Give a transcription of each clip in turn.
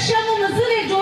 宣布我的资历，主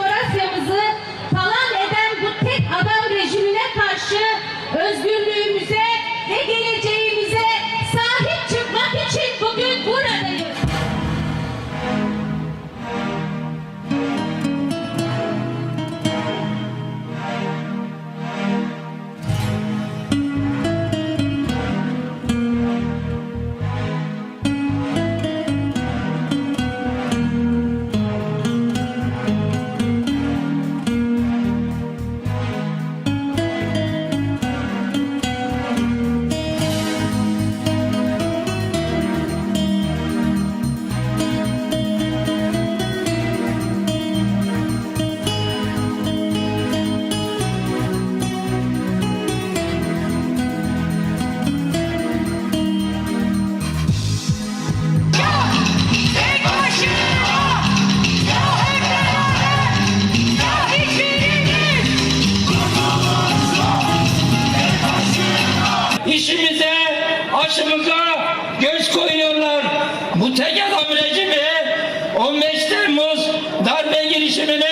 darbe girişimini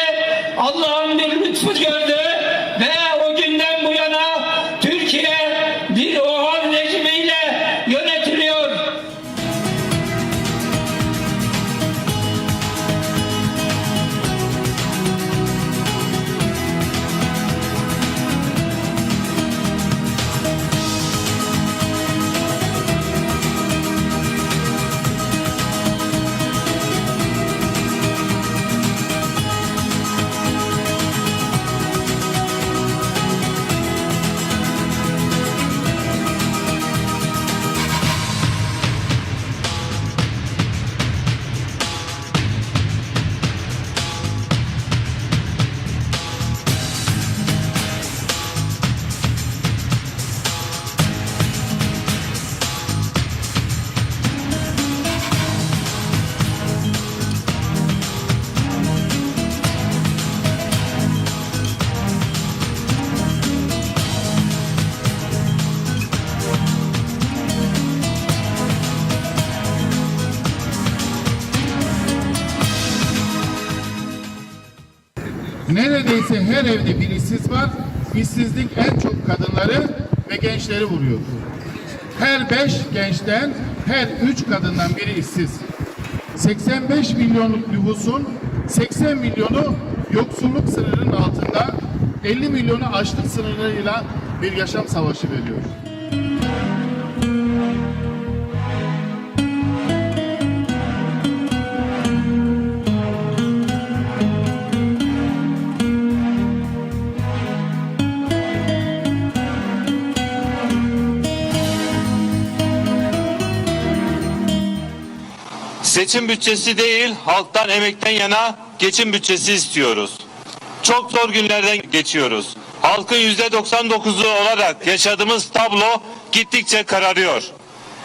Allah'ın bir lütfu gördü her evde bir işsiz var. İşsizlik en çok kadınları ve gençleri vuruyor. Her beş gençten her üç kadından biri işsiz. 85 milyonluk nüfusun 80 milyonu yoksulluk sınırının altında 50 milyonu açlık sınırıyla bir yaşam savaşı veriyor. Seçim bütçesi değil, halktan emekten yana geçim bütçesi istiyoruz. Çok zor günlerden geçiyoruz. Halkın yüzde 99'u olarak yaşadığımız tablo gittikçe kararıyor.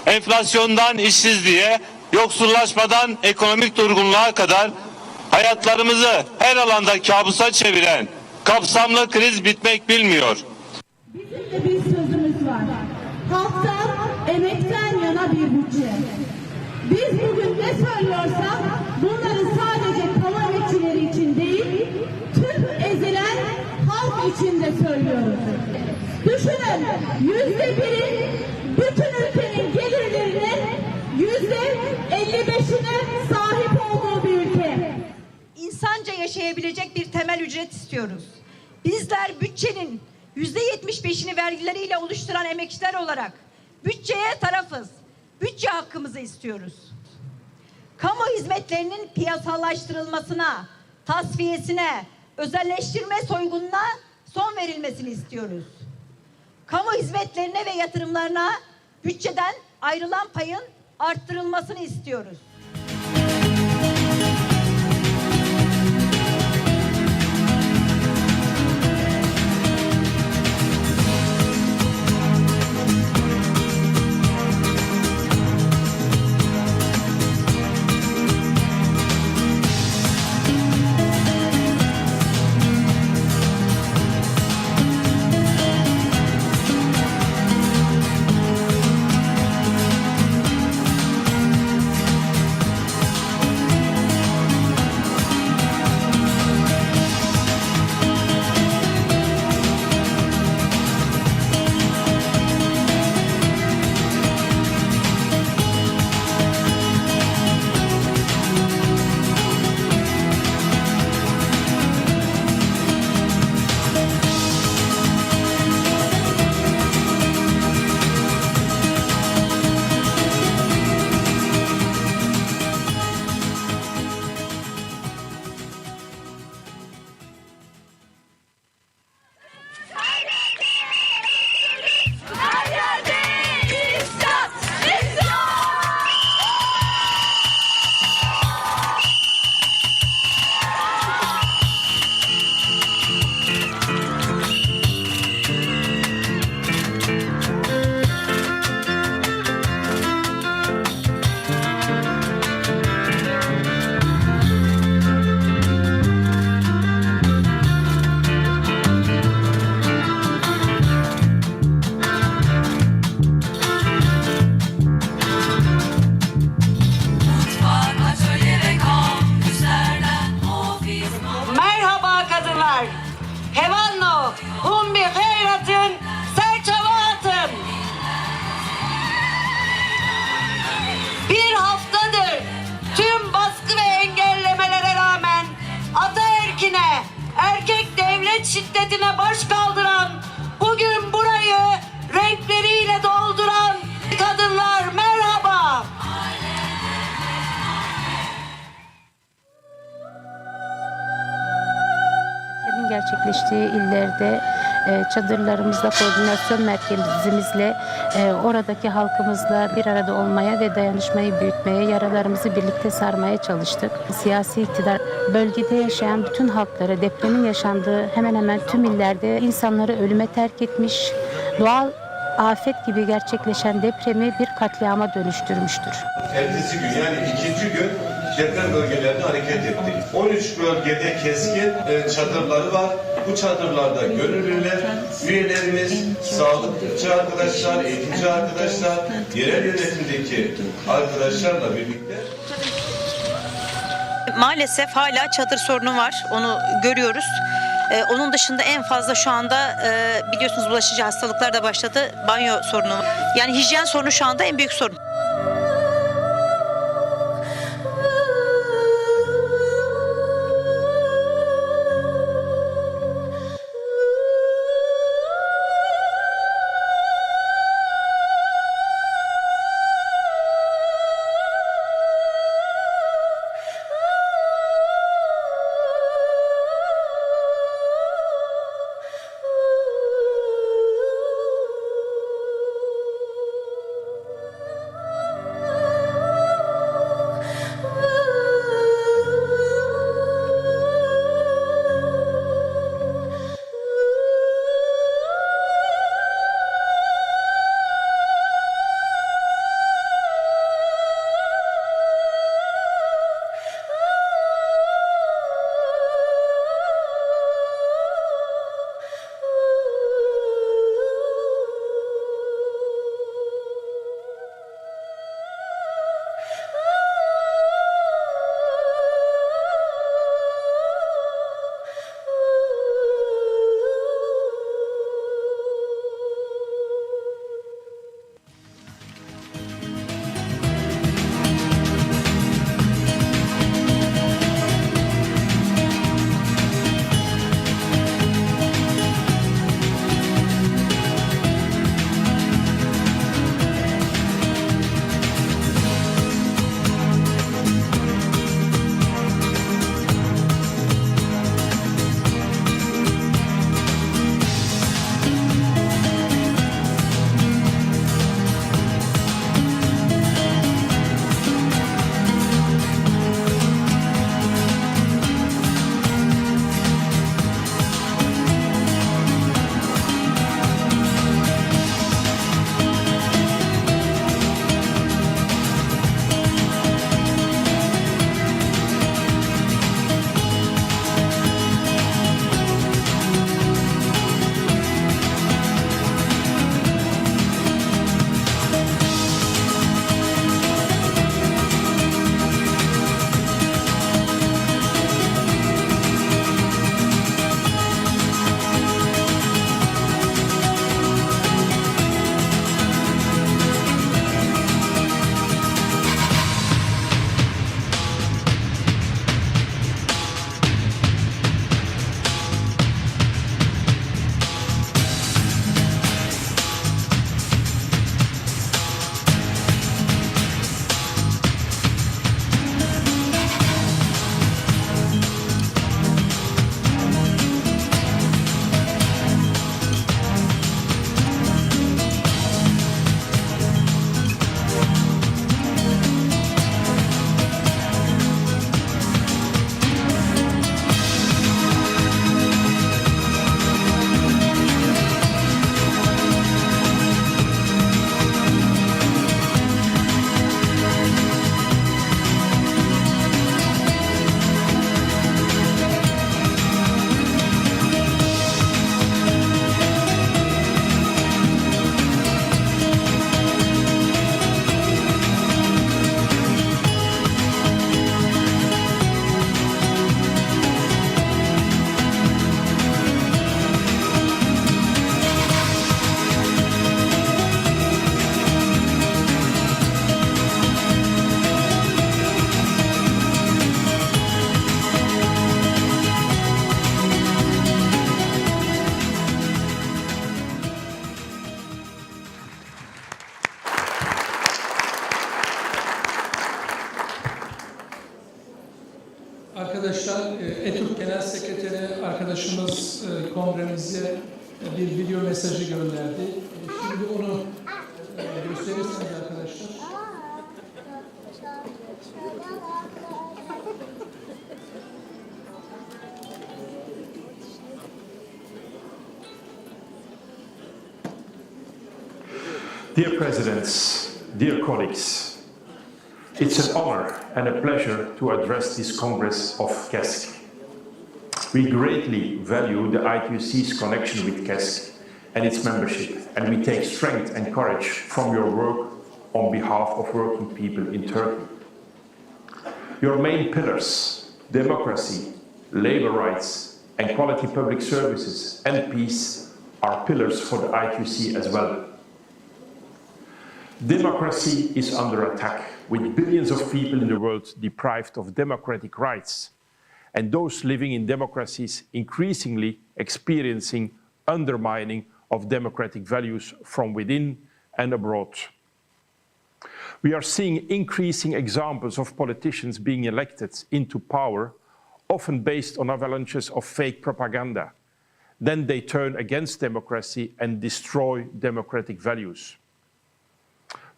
Enflasyondan işsizliğe, yoksullaşmadan ekonomik durgunluğa kadar hayatlarımızı her alanda kabusa çeviren kapsamlı kriz bitmek bilmiyor. Bizim de bir sözümüz var. Halktan, emekten yana bir bütçe. Biz bugün ne söylüyorsak bunları sadece kamu emekçileri için değil, tüm ezilen halk için de söylüyoruz. Düşünün, yüzde birin bütün ülkenin gelirlerinin yüzde elli beşine sahip olduğu bir ülke. insanca yaşayabilecek bir temel ücret istiyoruz. Bizler bütçenin yüzde yetmiş beşini vergileriyle oluşturan emekçiler olarak bütçeye tarafız. Bütçe hakkımızı istiyoruz. Kamu hizmetlerinin piyasalaştırılmasına, tasfiyesine, özelleştirme soygununa son verilmesini istiyoruz. Kamu hizmetlerine ve yatırımlarına bütçeden ayrılan payın arttırılmasını istiyoruz. Çeşitli illerde e, çadırlarımızla, koordinasyon merkezimizle e, oradaki halkımızla bir arada olmaya ve dayanışmayı büyütmeye, yaralarımızı birlikte sarmaya çalıştık. Siyasi iktidar bölgede yaşayan bütün halkları depremin yaşandığı hemen hemen tüm illerde insanları ölüme terk etmiş, doğal afet gibi gerçekleşen depremi bir katliama dönüştürmüştür. Ertesi gün yani ikinci gün deprem bölgelerine hareket ettik. 13 bölgede keskin e, çadırları var. Bu çadırlarda gönüllüler, üyelerimiz, sağlıkçı arkadaşlar, eğitimci arkadaşlar, yerel yönetimdeki arkadaşlarla birlikte Maalesef hala çadır sorunu var. Onu görüyoruz. Ee, onun dışında en fazla şu anda e, biliyorsunuz bulaşıcı hastalıklar da başladı. Banyo sorunu. Yani hijyen sorunu şu anda en büyük sorun. Dear Presidents, dear colleagues, it's an honor and a pleasure to address this Congress of KESK. We greatly value the IQC's connection with KESK and its membership, and we take strength and courage from your work on behalf of working people in Turkey. Your main pillars, democracy, labor rights, and quality public services and peace are pillars for the IQC as well. Democracy is under attack, with billions of people in the world deprived of democratic rights, and those living in democracies increasingly experiencing undermining of democratic values from within and abroad. We are seeing increasing examples of politicians being elected into power, often based on avalanches of fake propaganda. Then they turn against democracy and destroy democratic values.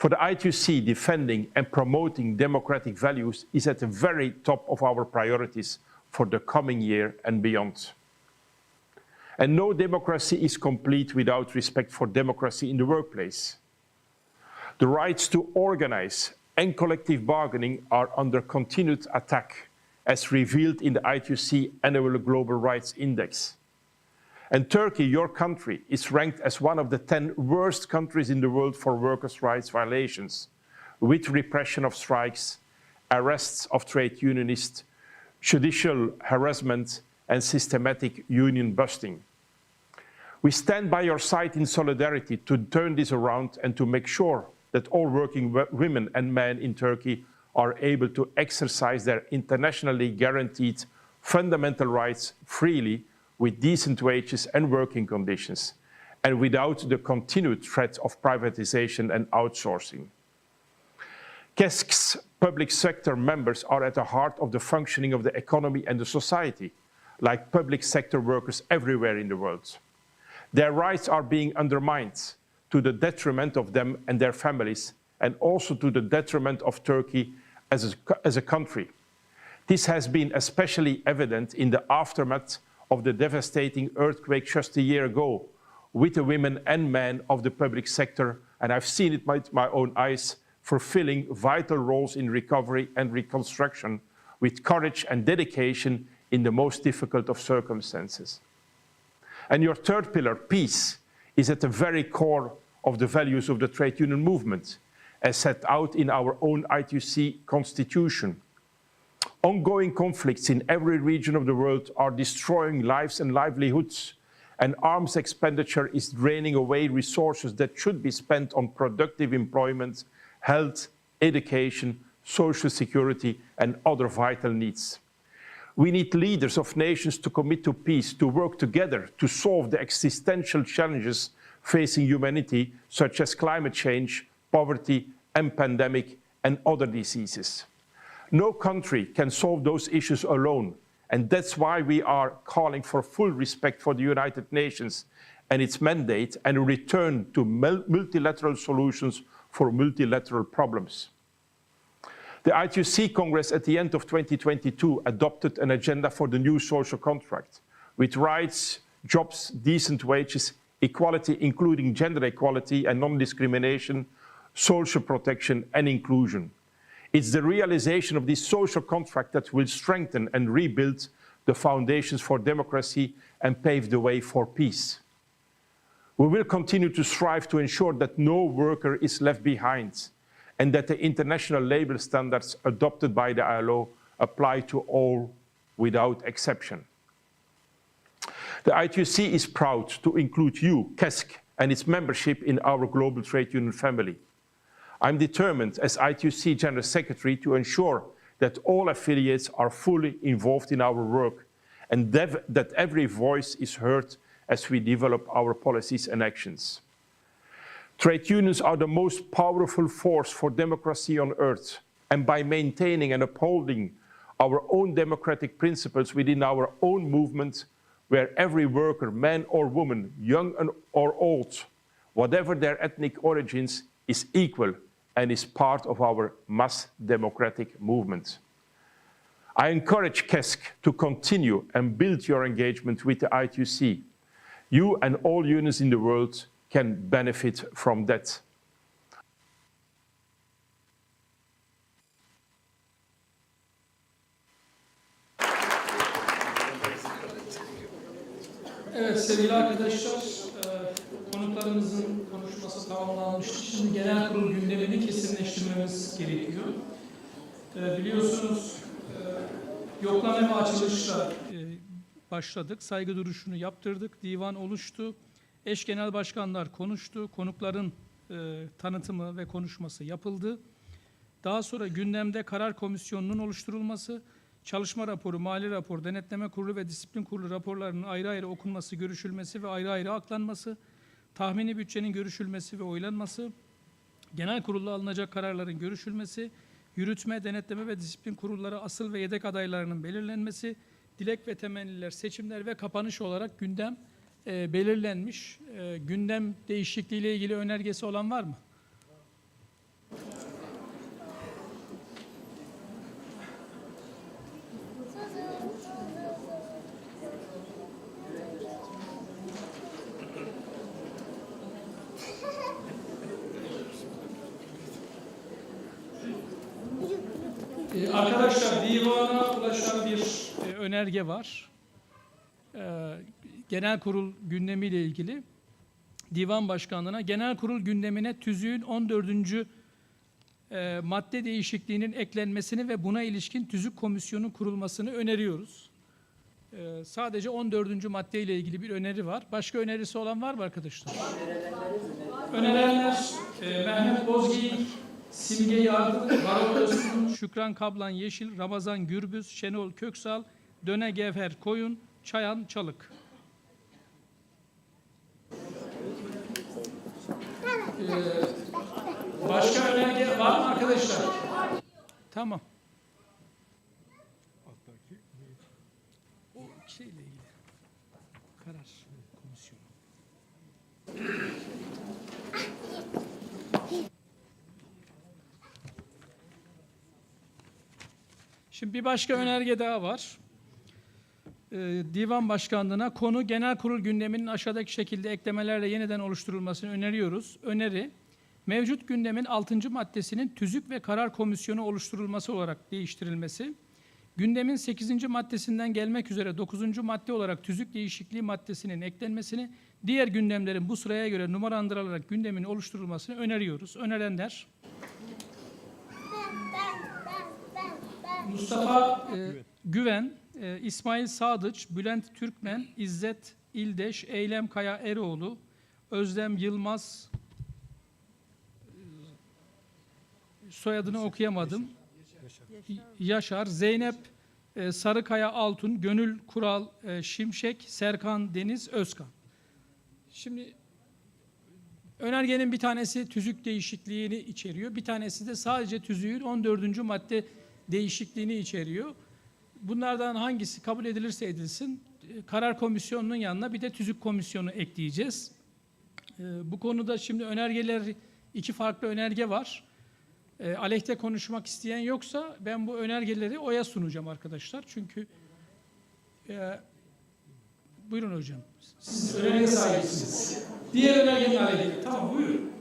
For the I2C, defending and promoting democratic values is at the very top of our priorities for the coming year and beyond. And no democracy is complete without respect for democracy in the workplace. The rights to organize and collective bargaining are under continued attack, as revealed in the I2C Annual Global Rights Index. And Turkey, your country, is ranked as one of the 10 worst countries in the world for workers' rights violations, with repression of strikes, arrests of trade unionists, judicial harassment, and systematic union busting. We stand by your side in solidarity to turn this around and to make sure that all working women and men in Turkey are able to exercise their internationally guaranteed fundamental rights freely with decent wages and working conditions, and without the continued threat of privatization and outsourcing. KESK's public sector members are at the heart of the functioning of the economy and the society, like public sector workers everywhere in the world. Their rights are being undermined to the detriment of them and their families, and also to the detriment of Turkey as a, as a country. This has been especially evident in the aftermath of the devastating earthquake just a year ago, with the women and men of the public sector, and I've seen it with my own eyes, fulfilling vital roles in recovery and reconstruction with courage and dedication in the most difficult of circumstances. And your third pillar, peace, is at the very core of the values of the trade union movement, as set out in our own I2C constitution. Ongoing conflicts in every region of the world are destroying lives and livelihoods, and arms expenditure is draining away resources that should be spent on productive employment, health, education, social security, and other vital needs. We need leaders of nations to commit to peace, to work together to solve the existential challenges facing humanity, such as climate change, poverty, and pandemic, and other diseases. No country can solve those issues alone, and that's why we are calling for full respect for the United Nations and its mandate and a return to multilateral solutions for multilateral problems. The I2C Congress at the end of 2022 adopted an agenda for the new social contract with rights, jobs, decent wages, equality, including gender equality and non discrimination, social protection, and inclusion. It's the realization of this social contract that will strengthen and rebuild the foundations for democracy and pave the way for peace. We will continue to strive to ensure that no worker is left behind and that the international labor standards adopted by the ILO apply to all without exception. The I2C is proud to include you, KESK, and its membership in our global trade union family. I'm determined as I2C General Secretary to ensure that all affiliates are fully involved in our work and that every voice is heard as we develop our policies and actions. Trade unions are the most powerful force for democracy on earth, and by maintaining and upholding our own democratic principles within our own movement, where every worker, man or woman, young or old, whatever their ethnic origins, is equal and is part of our mass democratic movement. I encourage KESK to continue and build your engagement with the I2C. You and all unions in the world can benefit from that. Kesinleştirmemiz gerekiyor. E, Biliyorsunuz e, yoklama ve açılışla e, başladık. Saygı duruşunu yaptırdık. Divan oluştu. Eş genel başkanlar konuştu. Konukların e, tanıtımı ve konuşması yapıldı. Daha sonra gündemde karar komisyonunun oluşturulması, çalışma raporu, mali rapor, denetleme kurulu ve disiplin kurulu raporlarının ayrı ayrı okunması, görüşülmesi ve ayrı ayrı aklanması, tahmini bütçenin görüşülmesi ve oylanması, genel kurulla alınacak kararların görüşülmesi, yürütme, denetleme ve disiplin kurulları asıl ve yedek adaylarının belirlenmesi, dilek ve temenniler, seçimler ve kapanış olarak gündem e, belirlenmiş. E, gündem değişikliği ile ilgili önergesi olan var mı? Ee, Arkadaşlar divana ulaşan bir e, önerge var. Ee, Genel kurul gündemiyle ilgili divan başkanlığına genel kurul gündemine tüzüğün 14. e, madde değişikliğinin eklenmesini ve buna ilişkin tüzük komisyonu kurulmasını öneriyoruz. Ee, Sadece 14. madde ile ilgili bir öneri var. Başka önerisi olan var mı arkadaşlar? Önerenler e, Mehmet Bozgeyik, Simge Yardım, Öztürk, Şükran Kablan Yeşil, Ramazan Gürbüz, Şenol Köksal, Döne Gevher Koyun, Çayan Çalık. Ee, başka önerge var mı arkadaşlar? Tamam. O şeyle ilgili. Karar komisyonu. Şimdi bir başka önerge daha var. Ee, Divan Başkanlığı'na konu genel kurul gündeminin aşağıdaki şekilde eklemelerle yeniden oluşturulmasını öneriyoruz. Öneri, mevcut gündemin 6. maddesinin tüzük ve karar komisyonu oluşturulması olarak değiştirilmesi, gündemin 8. maddesinden gelmek üzere 9. madde olarak tüzük değişikliği maddesinin eklenmesini, diğer gündemlerin bu sıraya göre numaralandırılarak gündemin oluşturulmasını öneriyoruz. Önerenler, Mustafa e, Güven, e, İsmail Sadıç, Bülent Türkmen, İzzet İldeş, Eylem Kaya Eroğlu, Özlem Yılmaz, soyadını okuyamadım. Yaşar, Zeynep e, Sarıkaya Altun, Gönül Kural e, Şimşek, Serkan Deniz Özkan. Şimdi önergenin bir tanesi tüzük değişikliğini içeriyor. Bir tanesi de sadece tüzüğün 14. madde değişikliğini içeriyor. Bunlardan hangisi kabul edilirse edilsin e, karar komisyonunun yanına bir de tüzük komisyonu ekleyeceğiz. E, Bu konuda şimdi önergeler iki farklı önerge var. E, Aleyhte konuşmak isteyen yoksa ben bu önergeleri oya sunacağım arkadaşlar. Çünkü e, buyurun hocam. Siz önerge sahibisiniz. Diğer önergenin aleyhte. Tamam buyurun.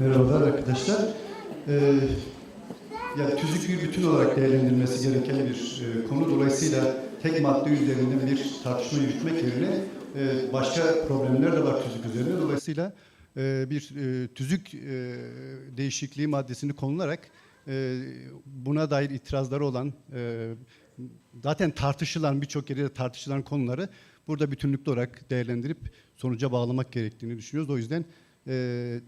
Merhabalar arkadaşlar. Ee, ya tüzük bir bütün olarak değerlendirilmesi gereken bir e, konu. Dolayısıyla tek madde üzerinden bir tartışma yürütmek yerine e, başka problemler de var tüzük üzerinde. Dolayısıyla e, bir e, tüzük e, değişikliği maddesini konularak e, buna dair itirazları olan e, zaten tartışılan birçok yerde tartışılan konuları burada bütünlüklü olarak değerlendirip sonuca bağlamak gerektiğini düşünüyoruz. O yüzden e,